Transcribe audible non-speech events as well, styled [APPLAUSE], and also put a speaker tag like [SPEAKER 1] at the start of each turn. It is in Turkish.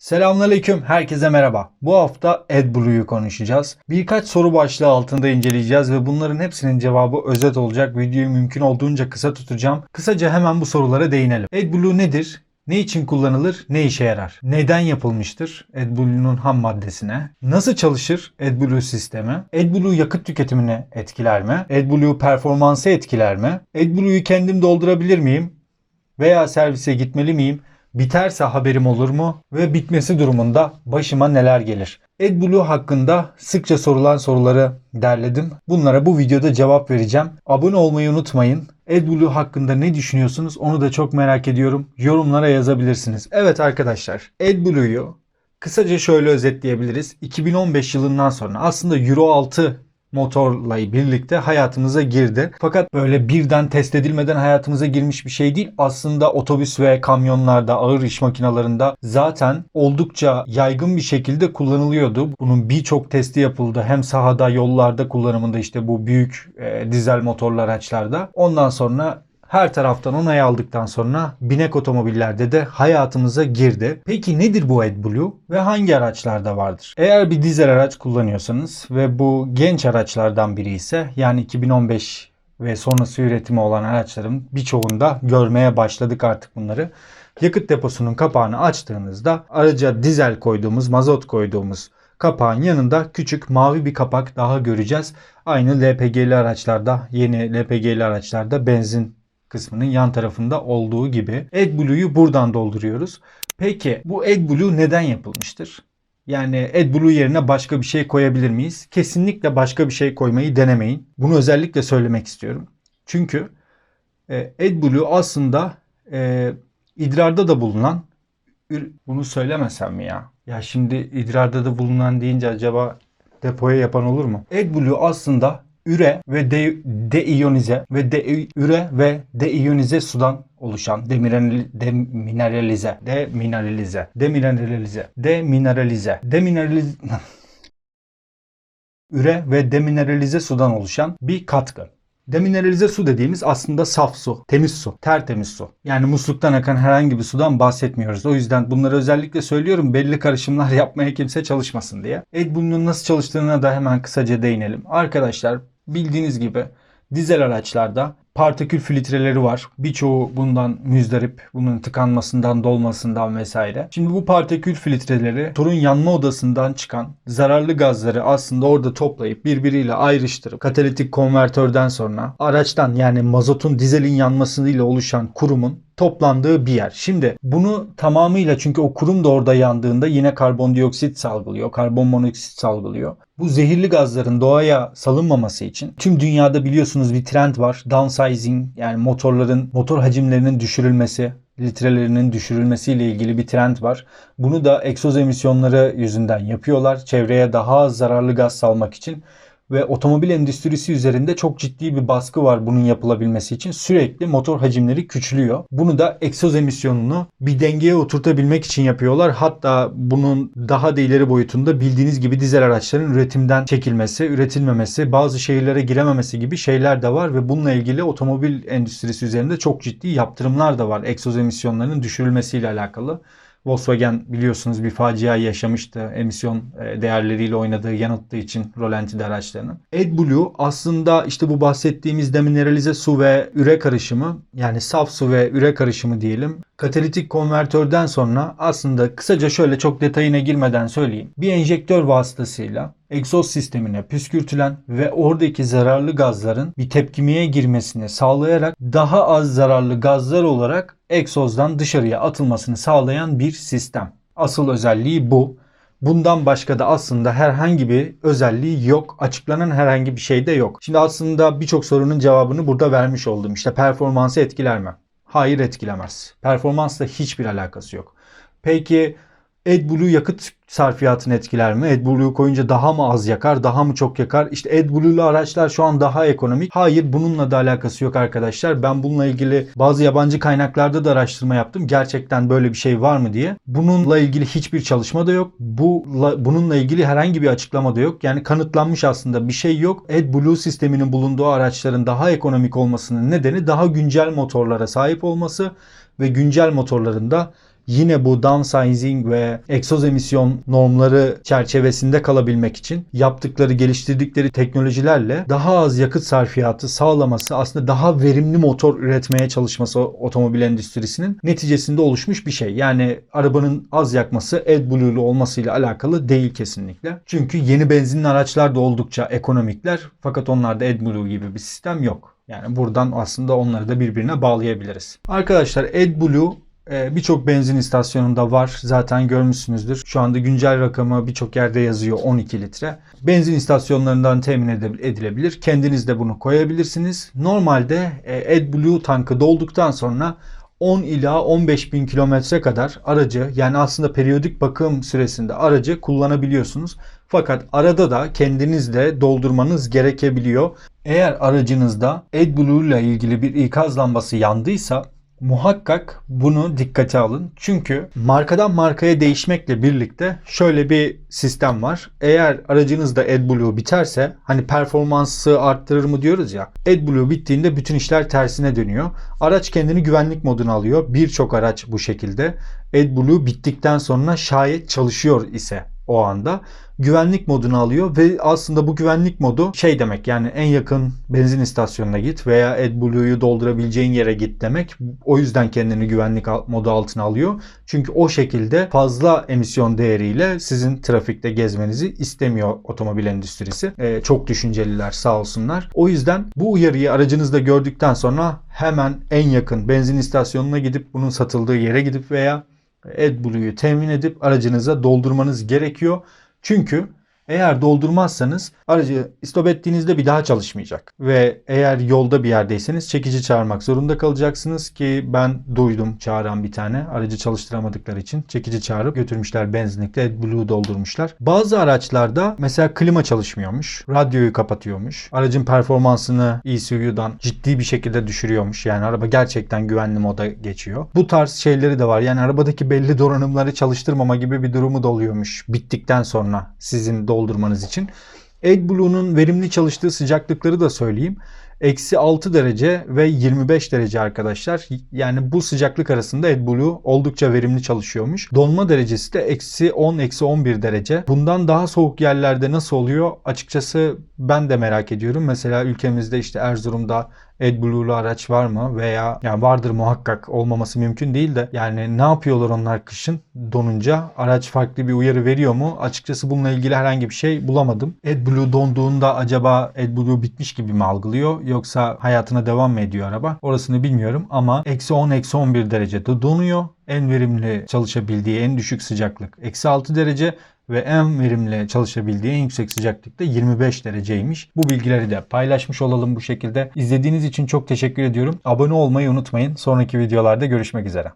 [SPEAKER 1] Selamünaleyküm, herkese merhaba. Bu hafta AdBlue'yu konuşacağız. Birkaç soru başlığı altında inceleyeceğiz ve bunların hepsinin cevabı özet olacak. Videoyu mümkün olduğunca kısa tutacağım. Kısaca hemen bu sorulara değinelim. AdBlue nedir? Ne için kullanılır? Ne işe yarar? Neden yapılmıştır? AdBlue'nun ham maddesine. Nasıl çalışır AdBlue sistemi? AdBlue yakıt tüketimini etkiler mi? AdBlue performansı etkiler mi? AdBlue'yu kendim doldurabilir miyim? Veya servise gitmeli miyim? Biterse haberim olur mu? Ve bitmesi durumunda başıma neler gelir? AdBlue hakkında sıkça sorulan soruları derledim. Bunlara bu videoda cevap vereceğim. Abone olmayı unutmayın. AdBlue hakkında ne düşünüyorsunuz onu da çok merak ediyorum. Yorumlara yazabilirsiniz. Evet arkadaşlar AdBlue'yu kısaca şöyle özetleyebiliriz. 2015 yılından sonra aslında Euro 6 motorla birlikte hayatımıza girdi. Fakat böyle birden test edilmeden hayatımıza girmiş bir şey değil. Aslında otobüs ve kamyonlarda, ağır iş makinalarında zaten oldukça yaygın bir şekilde kullanılıyordu. Bunun birçok testi yapıldı. Hem sahada, yollarda kullanımında işte bu büyük e, dizel motorlu araçlarda. Ondan sonra her taraftan onay aldıktan sonra binek otomobillerde de hayatımıza girdi. Peki nedir bu AdBlue ve hangi araçlarda vardır? Eğer bir dizel araç kullanıyorsanız ve bu genç araçlardan biri ise yani 2015 ve sonrası üretimi olan araçların birçoğunda görmeye başladık artık bunları. Yakıt deposunun kapağını açtığınızda araca dizel koyduğumuz, mazot koyduğumuz kapağın yanında küçük mavi bir kapak daha göreceğiz. Aynı LPG'li araçlarda, yeni LPG'li araçlarda benzin kısmının yan tarafında olduğu gibi AdBlue'yu buradan dolduruyoruz. Peki bu AdBlue neden yapılmıştır? Yani AdBlue yerine başka bir şey koyabilir miyiz? Kesinlikle başka bir şey koymayı denemeyin. Bunu özellikle söylemek istiyorum. Çünkü e, AdBlue aslında e, idrarda da bulunan bunu söylemesem mi ya? Ya şimdi idrarda da bulunan deyince acaba depoya yapan olur mu? AdBlue aslında üre ve de, deiyonize ve de, üre ve deiyonize sudan oluşan demineral, demineralize demineralize demineralize demineralize demineralize [LAUGHS] üre ve demineralize sudan oluşan bir katkı. Demineralize su dediğimiz aslında saf su, temiz su, tertemiz su. Yani musluktan akan herhangi bir sudan bahsetmiyoruz. O yüzden bunları özellikle söylüyorum belli karışımlar [LAUGHS] yapmaya kimse çalışmasın diye. AdBlue'nun nasıl çalıştığına da hemen kısaca değinelim. Arkadaşlar bildiğiniz gibi dizel araçlarda partikül filtreleri var. Birçoğu bundan müzdarip. Bunun tıkanmasından, dolmasından vesaire. Şimdi bu partikül filtreleri motorun yanma odasından çıkan zararlı gazları aslında orada toplayıp birbiriyle ayrıştırıp katalitik konvertörden sonra araçtan yani mazotun dizelin yanmasıyla oluşan kurumun toplandığı bir yer. Şimdi bunu tamamıyla çünkü o kurum da orada yandığında yine karbondioksit salgılıyor, karbon monoksit salgılıyor. Bu zehirli gazların doğaya salınmaması için tüm dünyada biliyorsunuz bir trend var. Downsizing yani motorların motor hacimlerinin düşürülmesi, litrelerinin düşürülmesiyle ilgili bir trend var. Bunu da egzoz emisyonları yüzünden yapıyorlar. Çevreye daha az zararlı gaz salmak için ve otomobil endüstrisi üzerinde çok ciddi bir baskı var bunun yapılabilmesi için. Sürekli motor hacimleri küçülüyor. Bunu da egzoz emisyonunu bir dengeye oturtabilmek için yapıyorlar. Hatta bunun daha da ileri boyutunda bildiğiniz gibi dizel araçların üretimden çekilmesi, üretilmemesi, bazı şehirlere girememesi gibi şeyler de var ve bununla ilgili otomobil endüstrisi üzerinde çok ciddi yaptırımlar da var egzoz emisyonlarının düşürülmesiyle alakalı. Volkswagen biliyorsunuz bir facia yaşamıştı emisyon e, değerleriyle oynadığı yanılttığı için rolantide araçlarının. AdBlue aslında işte bu bahsettiğimiz demineralize su ve üre karışımı yani saf su ve üre karışımı diyelim. Katalitik konvertörden sonra aslında kısaca şöyle çok detayına girmeden söyleyeyim. Bir enjektör vasıtasıyla egzoz sistemine püskürtülen ve oradaki zararlı gazların bir tepkimeye girmesini sağlayarak daha az zararlı gazlar olarak egzozdan dışarıya atılmasını sağlayan bir sistem. Asıl özelliği bu. Bundan başka da aslında herhangi bir özelliği yok. Açıklanan herhangi bir şey de yok. Şimdi aslında birçok sorunun cevabını burada vermiş oldum. İşte performansı etkiler mi? Hayır etkilemez. Performansla hiçbir alakası yok. Peki AdBlue yakıt sarfiyatını etkiler mi? AdBlue koyunca daha mı az yakar, daha mı çok yakar? İşte AdBlue'lu araçlar şu an daha ekonomik. Hayır bununla da alakası yok arkadaşlar. Ben bununla ilgili bazı yabancı kaynaklarda da araştırma yaptım. Gerçekten böyle bir şey var mı diye. Bununla ilgili hiçbir çalışma da yok. Bu bununla ilgili herhangi bir açıklama da yok. Yani kanıtlanmış aslında bir şey yok. AdBlue sisteminin bulunduğu araçların daha ekonomik olmasının nedeni daha güncel motorlara sahip olması ve güncel motorların da yine bu downsizing ve egzoz emisyon normları çerçevesinde kalabilmek için yaptıkları, geliştirdikleri teknolojilerle daha az yakıt sarfiyatı sağlaması aslında daha verimli motor üretmeye çalışması otomobil endüstrisinin neticesinde oluşmuş bir şey. Yani arabanın az yakması AdBlue'lu olmasıyla alakalı değil kesinlikle. Çünkü yeni benzinli araçlar da oldukça ekonomikler fakat onlarda AdBlue gibi bir sistem yok. Yani buradan aslında onları da birbirine bağlayabiliriz. Arkadaşlar AdBlue birçok benzin istasyonunda var. Zaten görmüşsünüzdür. Şu anda güncel rakamı birçok yerde yazıyor 12 litre. Benzin istasyonlarından temin edilebilir. Kendiniz de bunu koyabilirsiniz. Normalde e, AdBlue tankı dolduktan sonra 10 ila 15 bin kilometre kadar aracı yani aslında periyodik bakım süresinde aracı kullanabiliyorsunuz. Fakat arada da kendiniz de doldurmanız gerekebiliyor. Eğer aracınızda AdBlue ile ilgili bir ikaz lambası yandıysa muhakkak bunu dikkate alın. Çünkü markadan markaya değişmekle birlikte şöyle bir sistem var. Eğer aracınızda AdBlue biterse hani performansı arttırır mı diyoruz ya. AdBlue bittiğinde bütün işler tersine dönüyor. Araç kendini güvenlik moduna alıyor. Birçok araç bu şekilde. AdBlue bittikten sonra şayet çalışıyor ise o anda güvenlik modunu alıyor ve aslında bu güvenlik modu şey demek yani en yakın benzin istasyonuna git veya AdBlue'yu doldurabileceğin yere git demek. O yüzden kendini güvenlik modu altına alıyor. Çünkü o şekilde fazla emisyon değeriyle sizin trafikte gezmenizi istemiyor otomobil endüstrisi. Ee, çok düşünceliler sağ olsunlar. O yüzden bu uyarıyı aracınızda gördükten sonra hemen en yakın benzin istasyonuna gidip bunun satıldığı yere gidip veya AdBlue'yu temin edip aracınıza doldurmanız gerekiyor. Çünkü eğer doldurmazsanız aracı istop ettiğinizde bir daha çalışmayacak. Ve eğer yolda bir yerdeyseniz çekici çağırmak zorunda kalacaksınız ki ben duydum çağıran bir tane. Aracı çalıştıramadıkları için çekici çağırıp götürmüşler benzinlikte AdBlue doldurmuşlar. Bazı araçlarda mesela klima çalışmıyormuş. Radyoyu kapatıyormuş. Aracın performansını ECU'dan ciddi bir şekilde düşürüyormuş. Yani araba gerçekten güvenli moda geçiyor. Bu tarz şeyleri de var. Yani arabadaki belli donanımları çalıştırmama gibi bir durumu da oluyormuş. Bittikten sonra sizin doldurmanız için. AdBlue'nun verimli çalıştığı sıcaklıkları da söyleyeyim. Eksi 6 derece ve 25 derece arkadaşlar. Yani bu sıcaklık arasında AdBlue oldukça verimli çalışıyormuş. Donma derecesi de eksi 10, eksi 11 derece. Bundan daha soğuk yerlerde nasıl oluyor? Açıkçası ben de merak ediyorum. Mesela ülkemizde işte Erzurum'da AdBlue'lu araç var mı? Veya yani vardır muhakkak olmaması mümkün değil de yani ne yapıyorlar onlar kışın donunca? Araç farklı bir uyarı veriyor mu? Açıkçası bununla ilgili herhangi bir şey bulamadım. AdBlue donduğunda acaba AdBlue bitmiş gibi mi algılıyor? Yoksa hayatına devam mı ediyor araba? Orasını bilmiyorum ama eksi 10 eksi 11 derecede donuyor. En verimli çalışabildiği en düşük sıcaklık eksi 6 derece ve en verimli çalışabildiği en yüksek sıcaklıkta 25 dereceymiş. Bu bilgileri de paylaşmış olalım bu şekilde. İzlediğiniz için çok teşekkür ediyorum. Abone olmayı unutmayın. Sonraki videolarda görüşmek üzere.